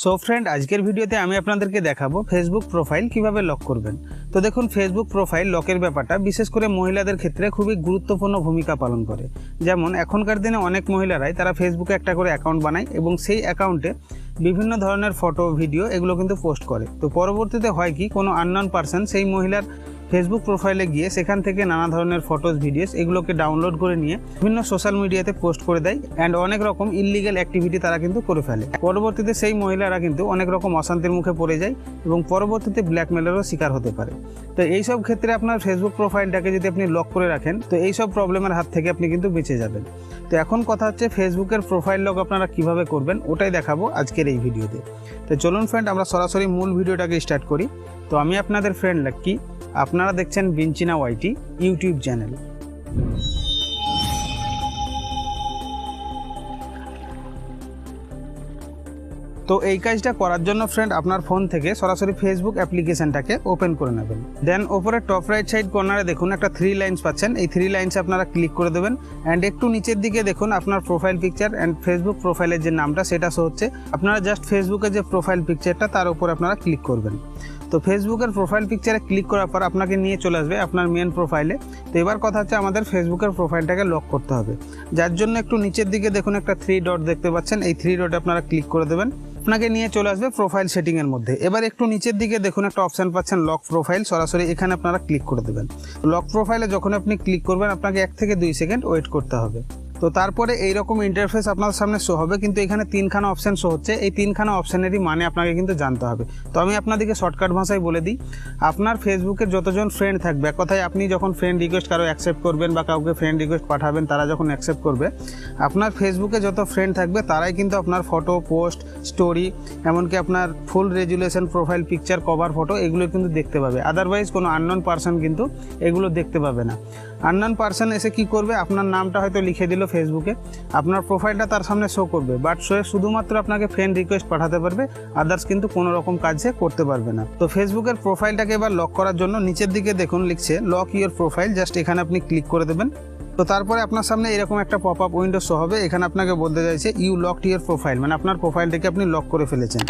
So friend আজকের ভিডিওতে আমি আপনাদেরকে দেখাবো ফেসবুক প্রোফাইল কীভাবে লক করবেন। তো দেখুন ফেসবুক প্রোফাইল লকের ব্যাপারটা বিশেষ করে মহিলাদের ক্ষেত্রে খুবই গুরুত্বপূর্ণ ভূমিকা পালন করে। যেমন, এখনকার দিনে অনেক মহিলারাই তারা ফেসবুকে একটা করে অ্যাকাউন্ট বানায় এবং সেই অ্যাকাউন্টে বিভিন্ন ধরনের ফটো ভিডিও এগুলো কিন্তু পোস্ট করে। তো পরবর্তীতে হয় কি, কোনো আননন পার্সন সেই মহিলার ফেসবুক প্রোফাইলে গিয়ে সেখান থেকে নানা ধরনের ফটোস ভিডিওস এগুলোকে ডাউনলোড করে নিয়ে বিভিন্ন সোশ্যাল মিডিয়াতে পোস্ট করে দেয় অ্যান্ড অনেক রকম ইলিগাল অ্যাক্টিভিটি তারা কিন্তু করে ফেলে। পরবর্তীতে সেই মহিলারা কিন্তু অনেক রকম অশান্তির মুখে পড়ে যায় এবং পরবর্তীতে ব্ল্যাকমেলেরও শিকার হতে পারে। তো এইসব ক্ষেত্রে আপনার ফেসবুক প্রোফাইলটাকে যদি আপনি লক করে রাখেন, তো এইসব প্রবলেমের হাত থেকে আপনি কিন্তু বেঁচে যাবেন। তো এখন কথা হচ্ছে ফেসবুকের প্রোফাইল লক আপনারা কীভাবে করবেন, ওটাই দেখাবো আজকের এই ভিডিওতে তো। চলুন ফ্রেন্ড আমরা সরাসরি মূল ভিডিওটাকে স্টার্ট করি। তো আমি আপনাদের ফ্রেন্ড লাক্কি আপনারা দেখছেন বিঞ্চিনা ওয়াইটি ইউটিউব চ্যানেল। তো এই কাজটা করার জন্য ফ্রেন্ড আপনার ফোন থেকে সরাসরি ফেসবুক অ্যাপ্লিকেশনটাকে ওপেন করে নেবেন। দেন ওপরে টপ রাইট সাইড কর্নারে দেখুন একটা থ্রি লাইন্স পাচ্ছেন। এই থ্রি লাইন্সে আপনারা ক্লিক করে দেবেন। অ্যান্ড একটু নিচের দিকে দেখুন আপনার প্রোফাইল পিকচার অ্যান্ড ফেসবুক প্রোফাইলের যে নামটা, সেটা শো হচ্ছে। আপনারা জাস্ট ফেসবুকের যে প্রোফাইল পিকচারটা তার উপর আপনারা ক্লিক করবেন। তো ফেসবুকের প্রোফাইল পিকচারে ক্লিক করার পর আপনাকে নিয়ে চলে আসবে আপনার মেন প্রোফাইলে তো এবার কথা হচ্ছে আমাদের ফেসবুকের প্রোফাইলটাকে লক করতে হবে। যার জন্য একটু নিচের দিকে দেখুন একটা থ্রি ডট দেখতে পাচ্ছেন। এই থ্রি ডটে আপনারা ক্লিক করে দেবেন। আপনাকে নিয়ে চলে আসবে প্রোফাইল সেটিংয়ের মধ্যে। এবার একটু নিচের দিকে দেখুন একটা অপশান পাচ্ছেন লক প্রোফাইল সরাসরি এখানে আপনারা ক্লিক করে দেবেন। লক প্রোফাইলে যখন আপনি ক্লিক করবেন, আপনাকে এক থেকে দুই সেকেন্ড ওয়েট করতে হবে। তো তারপরে এইরকম ইন্টারফেস আপনার সামনে শো হবে, কিন্তু এখানে তিনখানা অপশান শো হচ্ছে। এই তিনখানা অপশানেরই মানে আপনাকে কিন্তু জানতে হবে। তো আমি আপনাদেরকে শর্টকাট ভাষায় বলে দিই, আপনার ফেসবুকের যতজন ফ্রেন্ড থাকবে কথায় আপনি যখন ফ্রেন্ড রিকোয়েস্ট কারও অ্যাকসেপ্ট করবেন বা কাউকে ফ্রেন্ড রিকোয়েস্ট পাঠাবেন, তারা যখন অ্যাকসেপ্ট করবে, আপনার ফেসবুকে যত ফ্রেন্ড থাকবে, তারাই কিন্তু আপনার ফটো পোস্ট স্টোরি এমনকি আপনার full resolution profile picture cover photo এগুলো কিন্তু দেখতে পাবে। আদারওয়াইজ কোনো আননন পার্সন কিন্তু এগুলো দেখতে পাবে না। আননন পার্সন এসে কি করবে? আপনার নামটা হয়তো লিখে দিল ফেসবুকে আপনার প্রোফাইলটা তার সামনে শো করবে। বাট সে শুধুমাত্র আপনাকে ফ্রেন্ড রিকোয়েস্ট পাঠাতে পারবে। আদার্স কিন্তু কোনো রকম কাজ সে করতে পারবে না। তো ফেসবুকের প্রোফাইলটাকে এবার লক করার জন্য নিচের দিকে দেখুন লিখছে লক ইউর প্রোফাইল জাস্ট এখানে আপনি ক্লিক করে দেবেন। তো তারপরে আপনার সামনে এরকম একটা পপ আপ উইন্ডো শো হবে। এখানে আপনাকে বলতে চাইছে ইউ লক ইউর প্রোফাইল মানে আপনার প্রোফাইলটাকে আপনি লক করে ফেলেছেন।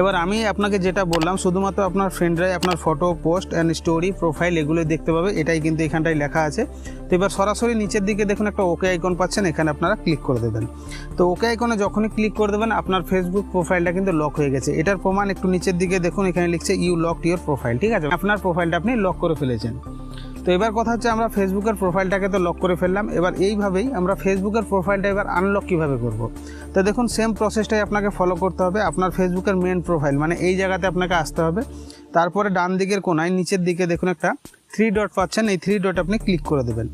এবার আমি আপনাকে যেটা বললাম, শুধুমাত্র আপনার ফ্রেন্ডরাই আপনার photo post and story profile এগুলো দেখতে পাবে। এটাই কিন্তু এখানটায় লেখা আছে। তো এবার সরাসরি নিচের দিকে দেখুন, একটা ওকে আইকন পাচ্ছেন। এখানে আপনারা ক্লিক করে দেবেন। তো ওকে আইকনে যখনই ক্লিক করে দেবেন, আপনার ফেসবুক প্রোফাইলটা কিন্তু লক হয়ে গেছে। এটার প্রমাণ একটু নিচের দিকে দেখুন, এখানে লিখছে ইউ লক ইউর প্রোফাইল ঠিক আছে? আপনার প্রোফাইলটা আপনি লক করে ফেলেছেন। তো এবার কথা হচ্ছে আমরা ফেসবুকের প্রোফাইলটাকে তো লক করে ফেললাম। এবার এইভাবেই আমরা ফেসবুকের প্রোফাইলটা এবার আনলক কীভাবে করব? তো দেখুন সেম প্রসেসটাই আপনাকে ফলো করতে হবে। আপনার ফেসবুকের মেন প্রোফাইল মানে এই জায়গাতে আপনাকে আসতে হবে। তারপরে ডান দিকের কোনায়, নিচের দিকে দেখুন একটা থ্রি ডট পাচ্ছেন। এই থ্রি ডট আপনি ক্লিক করে দেবেন।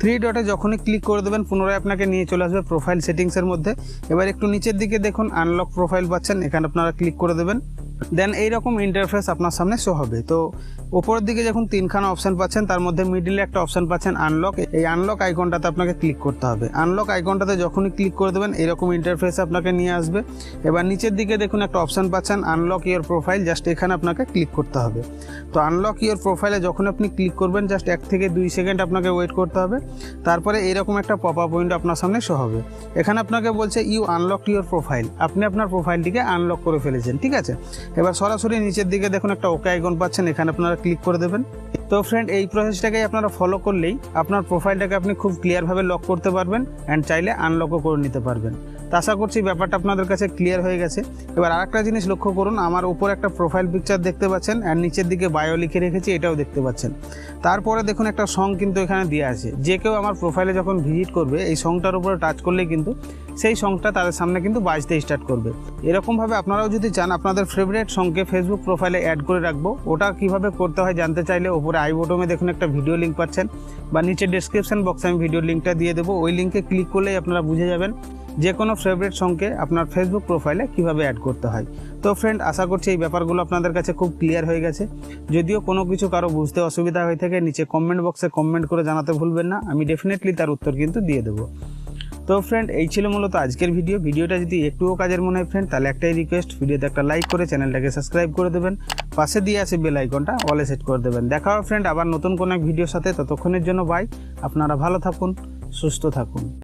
থ্রি ডটে যখনই ক্লিক করে দেবেন, পুনরায় আপনাকে নিয়ে চলে আসবে প্রোফাইল সেটিংসের মধ্যে। এবার একটু নিচের দিকে দেখুন আনলক প্রোফাইল পাচ্ছেন। এখানে আপনারা ক্লিক করে দেবেন। দেন এইরকম ইন্টারফেস আপনার সামনে শো হবে। তো ওপরের দিকে যখন তিনখানা অপশান পাচ্ছেন, তার মধ্যে মিডিলে একটা অপশান পাচ্ছেন আনলক এই আনলক আইকনটাতে আপনাকে ক্লিক করতে হবে। আনলক আইকনটাতে যখনই ক্লিক করে দেবেন, এরকম ইন্টারফেস আপনাকে নিয়ে আসবে। এবার নিচের দিকে দেখুন একটা অপশান পাচ্ছেন আনলক ইয়োর প্রোফাইল জাস্ট এখানে আপনাকে ক্লিক করতে হবে। তো আনলক ইয়োর প্রোফাইলে যখন আপনি ক্লিক করবেন জাস্ট এক থেকে দুই সেকেন্ড আপনাকে ওয়েট করতে হবে। তারপরে এরকম একটা পপ আপ উইন্ডো আপনার সামনে শো হবে। এখানে আপনাকে বলছে ইউ আনলক ইয়োর প্রোফাইল আপনি আপনার প্রোফাইলটিকে আনলক করে ফেলেছেন, ঠিক আছে? এবার সরাসরি নিচের দিকে দেখুন একটা ওকে আইকন পাচ্ছেন এখানে আপনারা ক্লিক করে দেবেন। তো ফ্রেন্ড এই প্রসেসটাকে আপনারা ফলো করলেই আপনার প্রোফাইলটাকে আপনি খুব ক্লিয়ারভাবে লক করতে পারবেন অ্যান্ড চাইলে আনলকও করে নিতে পারবেন। তো আশা করছি ব্যাপারটা আপনাদের কাছে ক্লিয়ার হয়ে গেছে। এবার আরেকটা জিনিস লক্ষ্য করুন, আমার উপর একটা প্রোফাইল পিকচার দেখতে পাচ্ছেন অ্যান্ড নিচের দিকে বায়ো লিখে রেখেছি, এটাও দেখতে পাচ্ছেন। তারপরে দেখুন একটা সং কিন্তু এখানে দেওয়া আছে। যে কেউ আমার প্রোফাইলে যখন ভিজিট করবে, এই সংটার উপরে টাচ করলেই কিন্তু সেই সংটা তাদের সামনে কিন্তু বাজতে স্টার্ট করবে। এরকমভাবে আপনারাও যদি চান, আপনাদের ফেভারিট সংকে ফেসবুক প্রোফাইলে অ্যাড করে রাখব, ওটা কীভাবে করতে হয় জানতে চাইলে ওপরে আই বটমে দেখুন একটা ভিডিও লিঙ্ক পাচ্ছেন বা নিচে ডিসক্রিপশন বক্সে আমি ভিডিও লিঙ্কটা দিয়ে দেবো। ওই লিঙ্কে ক্লিক করলেই আপনারা বুঝে যাবেন যে কোনো ফেভারিট সঙ্গে আপনার ফেসবুক প্রোফাইলে কীভাবে অ্যাড করতে হয়। তো ফ্রেন্ড আশা করছি এই ব্যাপারগুলো আপনাদের কাছে খুব ক্লিয়ার হয়ে গেছে। যদিও কোনো কিছু কারও বুঝতে অসুবিধা হয়ে থাকে, নিচে কমেন্ট বক্সে কমেন্ট করে জানাতে ভুলবেন না। আমি ডেফিনেটলি তার উত্তর কিন্তু দিয়ে দেবো। তো ফ্রেন্ড এই ছিল মূলত আজকের ভিডিও ভিডিওটা যদি একটুও কাজের মনে হয় ফ্রেন্ড তাহলে একটাই রিকোয়েস্ট ভিডিওতে একটা লাইক করে চ্যানেলটাকে সাবস্ক্রাইব করে দেবেন। পাশে দিয়ে আসে বেল আইকনটা অলে সেট করে দেবেন। দেখা হবে ফ্রেন্ড আবার নতুন কোনো এক ভিডিওর সাথে। ততক্ষণের জন্য বাই আপনারা ভালো থাকুন, সুস্থ থাকুন।